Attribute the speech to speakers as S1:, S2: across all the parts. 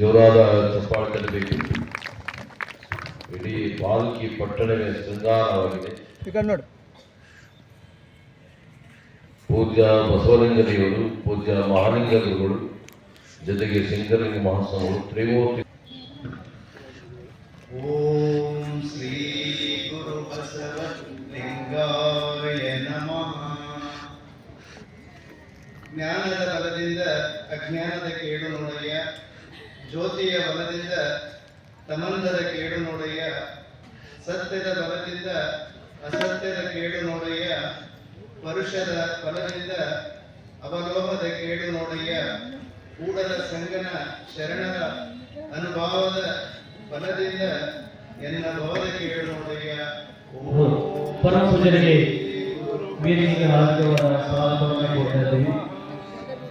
S1: ಜೋರಾದ ಚಪ್ಪಾಳೆ ತರಬೇಕು ಇಡೀ ಪಾಲ್ಕಿ ಪಟ್ಟಣವೇ ಶೃಂಗಾರವಾಗಿದೆ. ಪೂಜ್ಯ ಬಸವಲಿಂಗ ದೇವರು ಪೂಜ್ಯ ಮಹಾಲಿಂಗ ಗುರುಗಳು ಜೊತೆಗೆ ಶಂಕರಲಿಂಗ ಮಹಾಸ್ವಾಮಿಗಳು ತ್ರಿಮೂರ್ತಿ
S2: ಓಂ ಶ್ರೀ ಗುರು ಬಸವಲಿಂಗಾಯ ನಮಃ. ಜ್ಞಾನದ ಬಲದಿಂದ ಅಜ್ಞಾನದ ಕೇಳು ನೋಡಯ್ಯ. ಜ್ಯೋತಿಯ ಬಲದಿಂದ ತಮಂದದ ಕೇಡು ನೋಡಯ್ಯ ಸತ್ಯದ ಬಲದಿಂದ ಅಸತ್ಯದ ಕೇಡು ನೋಡಯ್ಯ ಪರುಷದ ಬಲದಿಂದ ಅವಲೋಹದ ಕೇಡು ನೋಡಯ್ಯ ಕೂಡಲ ಸಂಗನ ಶರಣರ ಅನುಭವದ ಬಲದಿಂದ ಎನ್ನ ಭವದ ಕೇಳು ನೋಡಯ್ಯ
S3: ಕೊಡ್ತಾ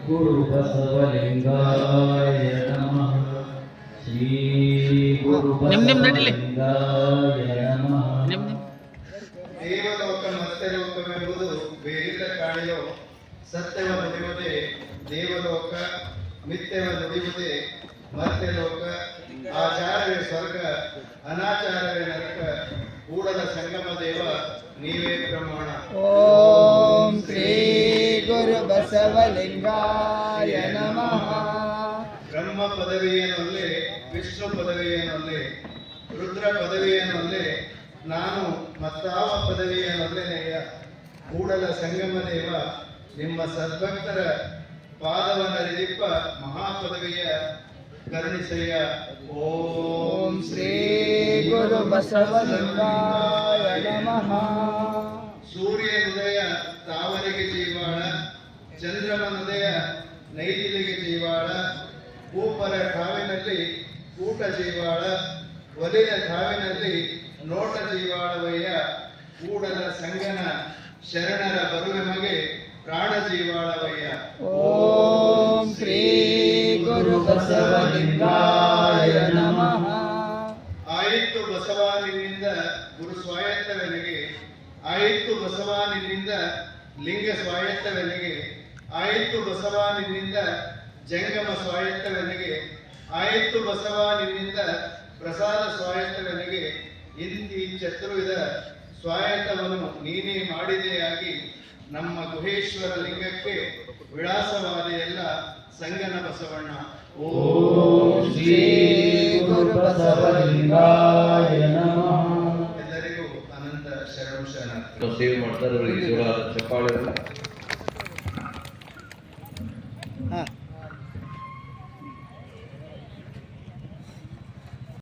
S3: ಗುರು ಬಸವಲಿಂಗಾಯ ನಿಮ್
S4: ನಿಮ್ ನಡಿಲಿ.
S3: ನಮಃ
S4: ನಿಮ್.
S2: ದೇವಲೋಕ ಮರ್ತ್ಯಲೋಕವೆಂಬುದು ಬೇರಿದ ಕಾಣೆಯೋ ಸತ್ಯವ ನುಡಿಯುವುದೇ ದೇವಲೋಕ ಮಿಥ್ಯವ ನುಡಿಯುವುದೇ ಮರ್ತ್ಯಲೋಕ ಆಚಾರವೇ ಸ್ವರ್ಗ ಅನಾಚಾರವೇ ನರಕ ಕೂಡಲ ಸಂಗಮ ದೇವ ನೀವೇ ಪ್ರಮಾಣ
S5: ಓಂ ಶ್ರೀ ಗುರು ಬಸವಲಿಂಗಾಯ ನಮಃ.
S2: ಬ್ರಹ್ಮ ಪದವಿಯೇನೊಲ್ಲೆ ವಿಷ್ಣು ಪದವಿಯನಲ್ಲಿ ರುದ್ರ ಪದವಿಯನಲ್ಲಿ ನಾನು ಮತ್ತಾವ ಪದವಿಯೇನೊಲ್ಲೆನೆಯ ಕೂಡಲ ಸಂಗಮ ದೇವ ನಿಮ್ಮ ಸದ್ಭಕ್ತರ ಪಾದವನ್ನರಿದಿಪ್ಪ ಮಹಾಪದವಿಯ ಕರುಣಿಸಯ್ಯ
S5: ಓಂ ಶ್ರೀ ಗುರು ಬಸವಲಿಂಗಾಯ ನಮಃ.
S2: ಸೂರ್ಯ ಹೃದಯ ತಾವರೆಗೆ ಜೀವಾಳ ಚಂದ್ರಮನುದಯ ನೈದಿಲಿಗೆ ಜೀವಾಳ, ಭೂಪರ ಕಾವಿನಲ್ಲಿ ಕೂಟ ಜೀವಾಳ ಒಲೆಯ ಧಾವಿನಲ್ಲಿ ನೋಟ ಜೀವಾಳವಯ್ಯ ಕೂಡಲ ಸಂಗನ ಶರಣರ ಬರುವೆಮಗೆ ಪ್ರಾಣ ಜೀವಾಳವಯ್ಯ
S5: ಓಂ ಶ್ರೀ ಗುರು ಬಸವಲಿಂಗಾಯ ನಮಃ.
S2: ಆಯಿತು ಬಸವಾನಿನಿಂದ ಗುರು ಸ್ವಾಯತ್ತವೆನಗೆ ಆಯಿತು ಬಸವಾನಿನಿಂದ ಲಿಂಗ ಸ್ವಾಯತ್ತವೆನಗೆ ಆಯಿತು ಬಸವಾನಿನಿಂದ ಜಂಗಮ ಸ್ವಾಯತ್ತವೆನಗೆ ಆಯಿತು ನಿನ್ನಿಂದ ಪ್ರಸಾದ ಸ್ವಾಯತ್ತಗಳಿಗೆ ಇಂತಿ ಚತುರ್ವಿಧ ಸ್ವಾಯತ್ತವನ್ನು ನೀನೇ ಮಾಡಿದೆಯಾಗಿ ನಮ್ಮ ಗುಹೇಶ್ವರ ಲಿಂಗಕ್ಕೆ ವಿಳಾಸವಾದೆಯಲ್ಲ ಸಂಗನ ಬಸವಣ್ಣ.
S3: ಓಂ ಶ್ರೀ ಗುರು ಬಸವಲಿಂಗಾಯ ನಮಃ.
S2: ಎಲ್ಲರಿಗೂ ಅನಂತ ಶರಣು ಶರಣ
S1: ಸೇವೆ ಮಾಡ್ತಾರೆ ಚಪ್ಪಾಳೆ